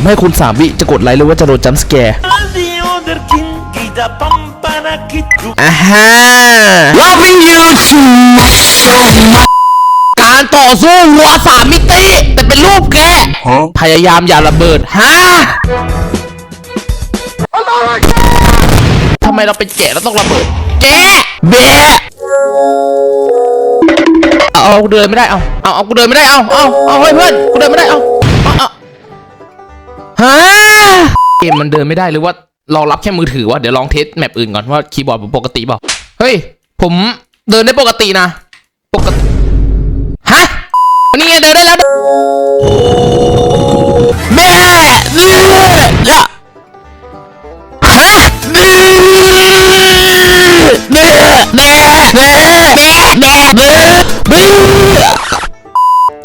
ผมให้คุณสามวิจะกดไลค์หรือว่าจะโดนจัมป์สแกร์ Radio del King da Pampana Kittu อ่าฮะ Loving you so much การต่อสู้วัวสามมิติแต่เป็นรูปแกะพยายามอย่าระเบิดฮะทำไมเราเป็นแกะแล้วต้องระเบิด แกะแบะเอาเอากูเดินไม่ได้เอาเอาเอากูเดินไม่ได้เอาเอาเอาเฮ้ยเพื่อนกูเดินไม่ได้เอาเอาเอา ฮะเกมมันเดินไม่ได้หรือว่าเองรับแค่มือถือว่าเดี๋ยวลองเทสแมปอื่นก่อนว่าคีย์บอร์ดปกติเปล่าเฮ้ย ผมเดินได้ปกตินะ ปกติฮะนี้เดินได้แล้วแม่เลือด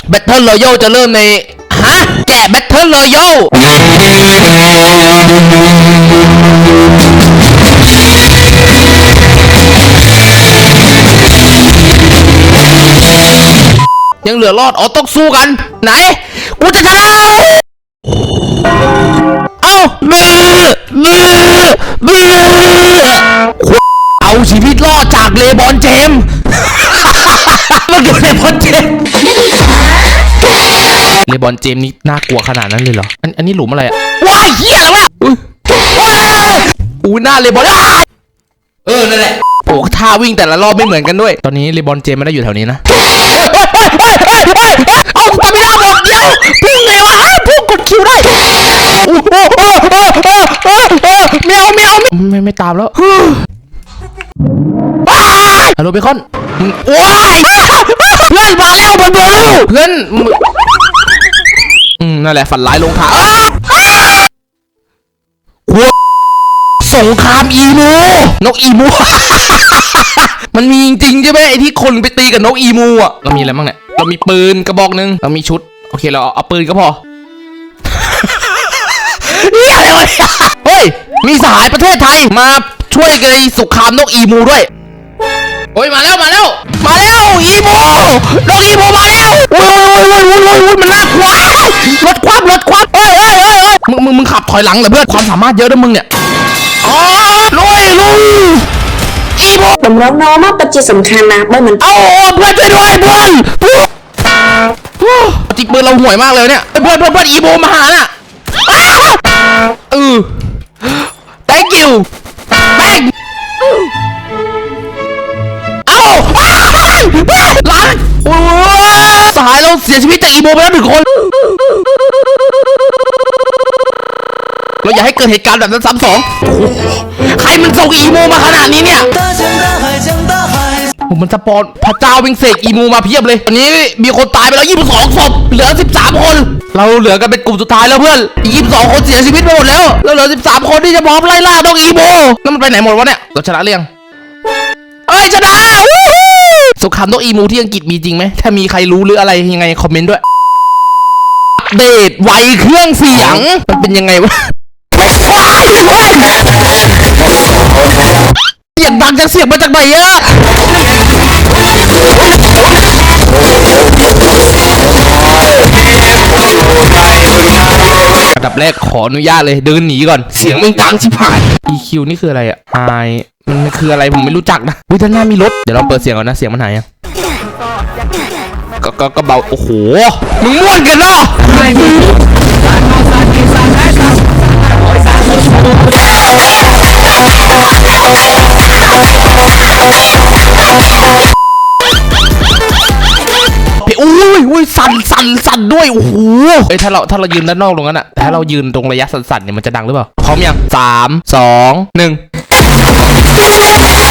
แบทเทิลรอยัลจะเริ่มใน ฮะ แกะแบทเทิลรอยัลยังเหลือรอด อ๋อ ต้องสู้กัน ไหน กูจะชนะ บอนเจมส์นี่น่ากลัวขนาดนั้นเลยเหรอ อันอันนี้หลุมอะไรอะว้ายเหี้ยอะไรวะอุ๊ยว้ายอุ้ยหน้าเลบอนอ้าวเออนั่นแหละโอ้ท่าวิ่งแต่ละรอบไม่เหมือนกันด้วย ตอนนี้เลบอนเจมส์ไม่ได้อยู่แถวนี้นะเอาสตามินาหมดเดียวพุ่งเลยวะอ้าวพุ่งกดคิวได้โอ้โหโอ้โหโอ้โหโอ้โหเมียวเมียวไม่ไม่ตามแล้วว้ายฮัลโหลเบคอนมึงว้ายเพื่อนมาแล้วมันบูเพื่อนมึง อืมนั่นแหละฝันร้ายลงท้ายอ้าวหัวสงครามอีมูนกอีมู มันมีจริงๆใช่ไหมไอ้ที่คนไปตีกับนกอีมูอะเรามีอะไรบ้างเนี่ยเรามีปืนกระบอกหนึ่งเรามีชุด โอเคเราเอาเอาปืนก็พอเหี้ยอะไรวะเนี่ยเฮ้ยมีสหายประเทศไทยมาช่วยกันในสงครามนกอีมูด้วยโอ้ยมาแล้วมาแล้ว อีมูนกอีมูมาแล้วโอ้ยโอ้ยโอ้ยโอ้ยโอ้ยโอ้ยมันน่ากลัวรถคว่ำรถคว่ำเฮ้ยเฮ้ยเฮ้ยเฮ้ยมึงมึงมึงขับถอยหลังเหรอเพื่อนความสามารถเยอะนะมึงเนี่ยอ๋อลุยลุยอีมูผมร้องน้องมากปัจจัยสำคัญนะไม่เหมือนเอาเพื่อนช่วยด้วยเพื่อนจิกปืนเราห่วยมากเลยเนี่ยเพื่อนเพื่อนเพื่อนอีโบมาหาน่ะอ้าวเออ thank you หลังโอ้ยสหายเราเสียชีวิตจากอีโบไปแล้วหนึ่งคน เราอย่าให้เกิดเหตุการณ์แบบนั้นซ้ำสองโอ้โหใครมันส่งอีโมมาขนาดนี้เนี่ย 大江大海江大海 ผมมันสปอนพระเจ้าวิงเสกอีมูมาเพียบเลยตอนนี้มีคนตายไปแล้วยี่สิบสองศพเหลือสิบสามคน เราเหลือกันเป็นกลุ่มสุดท้ายแล้วเพื่อนยี่สิบสองคนเสียชีวิตไปหมดแล้วแล้วเหลือสิบสามคนที่จะพร้อมไล่ล่าน้องอีโมแล้วมันไปไหนหมดวะเนี่ยเราชนะเรียงเอ้ยชนะวู้ฮู้ สงครามนกอีมูที่อังกฤษมีจริงไหม ถ้ามีใครรู้หรืออะไรยังไงคอมเมนต์ด้วยอัปเดตไวเครื่องเสียง มันเป็นยังไงวะว้ายว้ายเสียงดังจะเสียงมาจากไหนอะอันดับแรกขออนุญาตเลยเดินหนีก่อน เสียงมึงดังชิบหาย EQ นี่คืออะไรอะ I มันคืออะไรผมไม่รู้จักนะวิด้านหน้ามีรถ เดี๋ยวเราเปิดเสียงก่อนนะเสียงมันหายยังก็ก็ก็เบา โอ้โห มึงม่วนกันเนาะอุ้ยอุ้ยสั่นสั่นสั่นด้วย โอ้โหเอ้ยถ้าเราถ้าเรายืนด้านนอกตรงนั้นอะถ้าเรายืนตรงระยะสั่นๆเนี่ยมันจะดังหรือเปล่า พร้อมยังสามสองหนึ่ง Let's.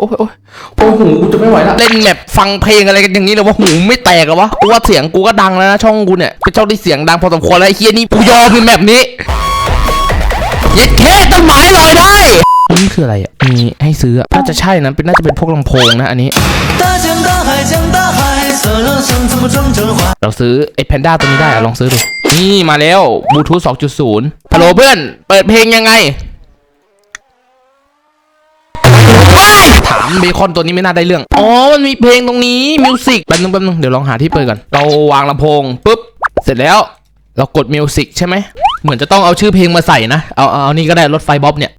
โอ้ยโหกูจะไม่ไหวละเล่นแมปฟังเพลงอะไรกันอย่างนี้เลยวะหูไม่แตกเหรอวะกูว่าเสียงกูก็ดังแล้วนะช่องกูเนี่ยเป็นช่องที่เสียงดังพอสมควรแล้วเฮียนี่กูยอมในแมปนี้เย็ดเท่ต้นไม้ลอยได้นี่คืออะไรอะมีให้ซื้อน่าจะใช่นะเป็นน่าจะเป็นพวกลำโพงนะอันนี้เราซื้อไอ้แพนด้าตัวนี้ได้อะลองซื้อดูนี่มาแล้วบลูทูธ2.0ฮัลโหลเพื่อน เปิดเพลงยังไง ถามเบคอนตัวนี้ไม่น่าได้เรื่อง อ๋อ มันมีเพลงตรงนี้มิวสิกแป๊บนึงแป๊บนึงเดี๋ยวลองหาที่เปิดก่อน เราวางลำโพงปุ๊บ เสร็จแล้ว เรากดมิวสิกใช่ไหม เหมือนจะต้องเอาชื่อเพลงมาใส่นะ เอาเอาเอานี่ก็ได้รถไฟบ๊อบเนี่ย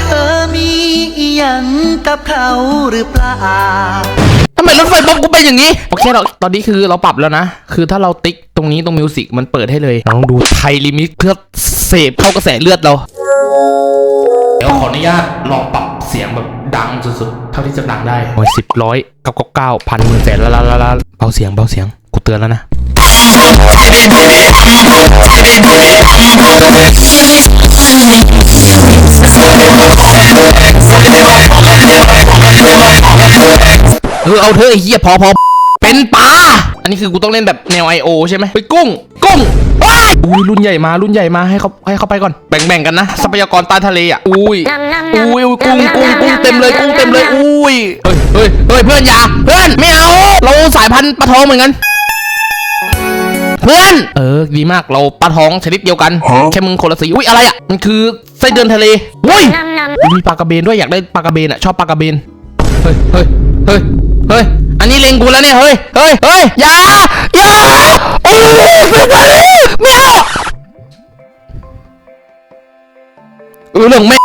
เธอมีอีหยังกับเขาหรือเปล่า ทำไมรถไฟบ๊อบกูเป็นอย่างนี้ โอเคเราตอนนี้คือเราปรับแล้วนะ คือถ้าเราติ๊กตรงนี้ตรงมิวสิกมันเปิดให้เลยเราลองดูไทยลิมิตเพื่อเสพเข้ากระแสเลือดเราเดี๋ยว ขออนุญาตลองปรับเสียงแบบดังสุดๆ เท่าที่จะดังได้โอ้ยสิบร้อยเก้าเก้าเก้าพันหมื่นแสนละละละละเบาเสียงเบาเสียงกูเตือนแล้วนะเออเอาเธอไอ้เหี้ยพอพอเป็นปลาอันนี้คือกูต้องเล่นแบบแนว I.O. ใช่ไหมเฮ้ยกุ้ง กุ้ง อุ้ยรุ่นใหญ่มารุ่นใหญ่มาให้เขาให้เขาไปก่อนแบ่งๆกันนะทรัพยากรใต้ทะเลอะอุ้ยอุ้ยอุ้ยกุ้งกุ้งกุ้งเต็มเลยกุ้งเต็มเลยอุ้ยเฮ้ยเฮ้ยเฮ้ยเพื่อนอย่าเพื่อนไม่เอาเราสายพันธุ์ปลาทองเหมือนกันเพื่อน เออ ดีมาก เราปลาทองชนิดเดียวกัน แค่มึงคนละสี อุ้ยอะไรอะ มันคือไส้เดือนทะเลอุ้ย มีปลากระเบนด้วย อยากได้ปลากระเบนอะ ชอบปลากระเบน เฮ้ย เฮ้ย เฮ้ย เฮ้ย อันนี้เล็งกูแล้วเนี่ย เฮ้ย เฮ้ย เฮ้ย อย่า อย่าโอ้ยไม่เอา เออเรื่องแม่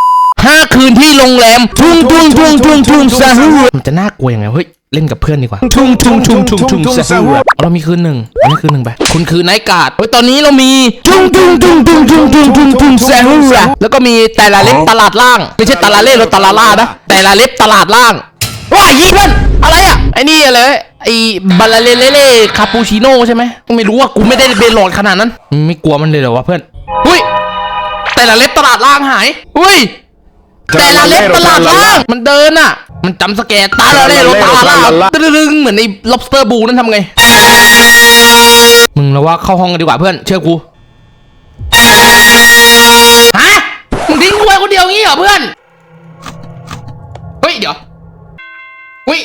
ห้าคืนที่โรงแรมทุ่งทุ่งทุ่งทุ่งทุ่งซาฮูมันจะน่ากลัวยังไงเฮ้ยเล่นกับเพื่อนดีกว่า ทุ่งทุ่งทุ่งทุ่งทุ่งซาฮูเรามีคืนหนึ่งอันนี้คืนหนึ่งไปคุณคือไนท์กาดเฮ้ยตอนนี้เรามีทุ่งทุ่งทุ่งทุ่งทุ่งทุ่งทุ่งทุ่งซาฮูแล้วก็มีแต่ละเล็บตลาดล่าง ไม่ใช่ตลาดเล่หรือตลาดล่านะแต่ละเล็บตลาดล่างว้ายยี่เพื่อนอะไรอะไอ้นี่อะไรไอ้บาลาเลเลเล่คาปูชิโน่ใช่ไหมไม่รู้ว่ากูไม่ได้เบนโหลดขนาดนั้น ไม่กลัวมันเลยเหรอวะเพื่อนหุ้ย แต่ละเล็บตลาดล่างหายหุ้ยแต่ละเล็บตลาดล่าง มันเดินอะ มันจำสแกนตาละเล่โรตาล่าตึ้งเหมือนไอ้ lobster b u นั่นทำไง มึงเราว่าเข้าห้องกันดีกว่าเพื่อน เชื่อกูฮะมึงทิ้งกูไว้คนเดียวงี้เหรอเพื่อน เฮ้ย เดี๋ยวอุ้ย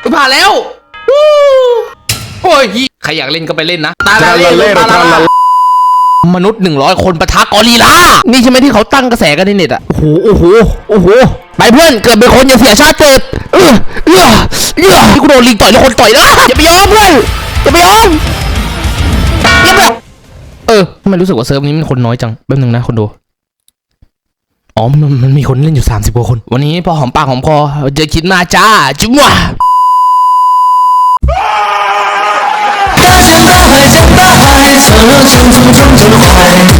ไปผ่านแล้ววู้โอ้ยยี่ใครอยากเล่นก็ไปเล่นนะตาลาเล่ตาลาลา มนุษย์หนึ่งร้อยคนปะทะกอริลลา นี่ใช่ไหมที่เขาตั้งกระแสกันในเน็ตอะ โอ้โห โอ้โห โอ้โห ไปเพื่อน เกิดเป็นคนอย่าเสียชาติเกิด เออเออเออที่กูโดนลิงต่อยแล้วคนต่อยนะอย่าไปยอมเพื่อนอย่าไปยอมอย่าไปเออทำไมรู้สึกว่าเซิร์ฟนี้มันคนน้อยจัง แป๊บนึงนะคนดู อ๋อ มันมันมีคนเล่นอยู่ 30กว่าคน วันนี้พอหอมปากหอมคอเจอคิดมาจ้า จุ๊บว่ะ 这心中装着怀。